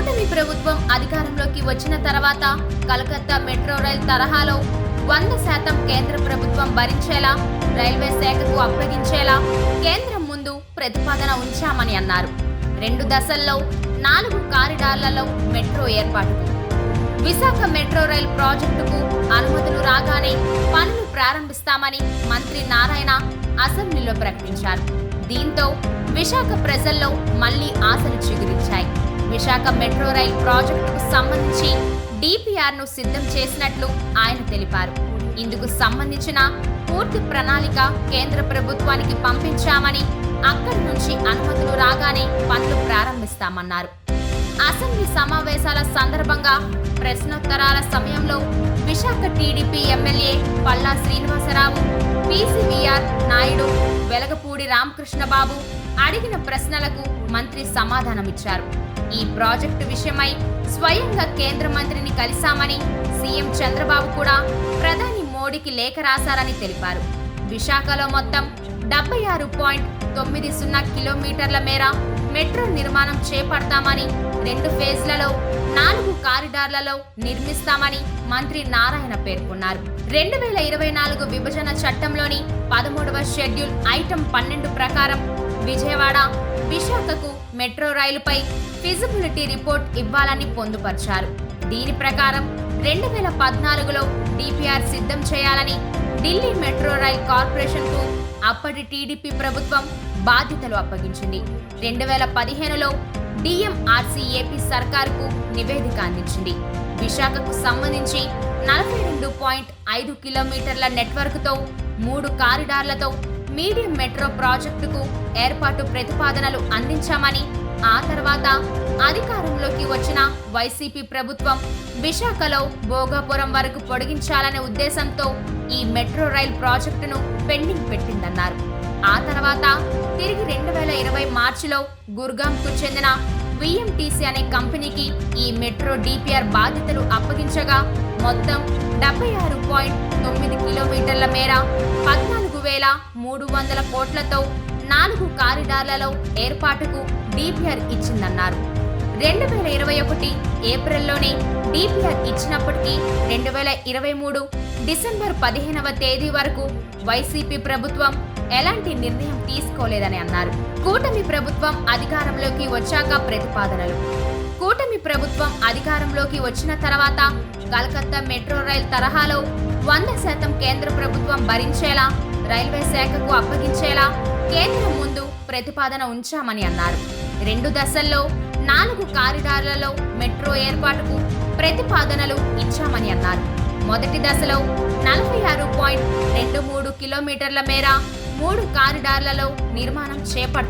కూటమి ప్రభుత్వం అధికారంలోకి వచ్చిన తర్వాత కలకత్తా మెట్రో రైల్ తరహాలో వంద శాతం కేంద్ర ప్రభుత్వం భరించేలా రైల్వే శాఖకు అప్పగించేలా కేంద్రం ముందు ప్రతిపాదన ఉంచామని అన్నారు. రెండు దశల్లో నాలుగు కారిడార్లలో మెట్రో ఏర్పాటు విశాఖ మెట్రో రైల్ ప్రాజెక్టుకు అనుమతులు రాగానే పనులు ప్రారంభిస్తామని మంత్రి నారాయణ అసెంబ్లీలో ప్రకటించారు. దీంతో విశాఖ ప్రజల్లో మళ్ళీ ఆశలు చిగురించాయి. విశాఖ మెట్రో రైల్ ప్రాజెక్టుకు సంబంధించి డిపిఆర్ను సిద్ధం చేసినట్లు ఆయన తెలిపారు. ఇందుకు సంబంధించిన పూర్తి ప్రణాళిక కేంద్ర ప్రభుత్వానికి పంపించామని అక్కడి నుంచి అనుమతులు రాగానే పనులు ప్రారంభిస్తామన్నారు. అసెంబ్లీ సమావేశాల సందర్భంగా ప్రశ్నోత్తరాల సమయంలో Visakha TDP MLA Palla Srinivasarao PCVR Naidu Velagapudi Ramakrishnababu అడిగిన ప్రశ్నలకు మంత్రి సమాధానమిచ్చారు. ఈ ప్రాజెక్టు విషయమై స్వయంగా కేంద్ర మంత్రిని కలిశామని సీఎం చంద్రబాబు కూడా ప్రధాని మోడీకి లేఖ రాశారని తెలిపారు. విశాఖలో మొత్తం డెబ్బై ఆరు పాయింట్ తొమ్మిది సున్నా కిలోమీటర్ల మేర మెట్రో నిర్మాణం చేపడతామని రెండు ఫేజ్లలో నాలుగు కారిడార్లలో నిర్మిస్తామని మంత్రి నారాయణ పేర్కొన్నారు. రెండు వేల ఇరవై నాలుగు విభజన చట్టంలోని పదమూడవ షెడ్యూల్ ఐటమ్ పన్నెండు ప్రకారం విజయవాడ విశాఖకు మెట్రో రైలుపై ఫిజిబిలిటీ రిపోర్ట్ ఇవ్వాలని పొందుపరిచారు. దీని ప్రకారం రెండు వేల పద్నాలుగులో డిపిఆర్ సిద్ధం చేయాలని ఢిల్లీ మెట్రో రైల్ కార్పొరేషన్కు అప్పటి టీడీపీ ప్రభుత్వం బాధ్యతలు అప్పగించింది. రెండు వేల పదిహేనులో డిఎంఆర్సీ ఏపీ సర్కార్కు నివేదిక అందించింది. విశాఖకు సంబంధించి నలభై రెండు పాయింట్ ఐదు కిలోమీటర్ల నెట్వర్క్తో మూడు కారిడార్లతో మీడియం మెట్రో ప్రాజెక్టుకు ఏర్పాటు ప్రతిపాదనలు అందించామని ఆ తర్వాత అధికారంలోకి వచ్చిన వైసీపీ ప్రభుత్వం విశాఖలో భోగాపురం వరకు పొడిగించాలనే ఉద్దేశంతో ఈ మెట్రో రైల్ ప్రాజెక్టును పెండింగ్ పెట్టిందన్నారు. ఆ తర్వాత తిరిగి రెండు వేల ఇరవై మార్చిలో గుర్గాంకు చెందిన విఎంటీసీ అనే కంపెనీకి ఈ మెట్రో డిపిఆర్ బాధ్యతలు అప్పగించగా మొత్తం డెబ్బై ఆరు పాయింట్ తొమ్మిది కిలోమీటర్ల మేర పద్నాలుగు వేల మూడు వందల కోట్లతో నాలుగు కారిడార్లలో ఏర్పాటుకు డిపిఆర్ ఇచ్చిందన్నారు. రెండు వేల ఇరవై ఒకటి ఏప్రిల్లోనే డిపిఆర్ ఇచ్చినప్పటికీ రెండు వేల ఇరవై మూడు డిసెంబర్ పదిహేనవ తేదీ వరకు వైసీపీ ప్రభుత్వం ఎలాంటి నిర్ణయం తీసుకోలేదని అన్నారు. కూటమి ప్రభుత్వం అధికారంలోకి వచ్చాక ప్రతిపాదనలు. కూటమి ప్రభుత్వం అధికారంలోకి వచ్చిన తర్వాత కలకత్తా మెట్రో రైల్ తరహాలో వంద శాతం కేంద్ర ప్రభుత్వం భరించేలా రైల్వే శాఖకు అప్పగించేలా కేంద్రం ముందు ప్రతిపాదన ఉంచామని అన్నారు. రెండు దశల్లో నాలుగు కారిడార్లలో మెట్రో ఏర్పాటుకు ప్రతిపాదనలు ఇచ్చామని అన్నారు. మొదటి దశలో నలభై ఆరు పాయింట్ రెండు మూడు కిలోమీటర్ల మేర మూడు కారిడార్లలో నిర్మాణం చేపట్టారు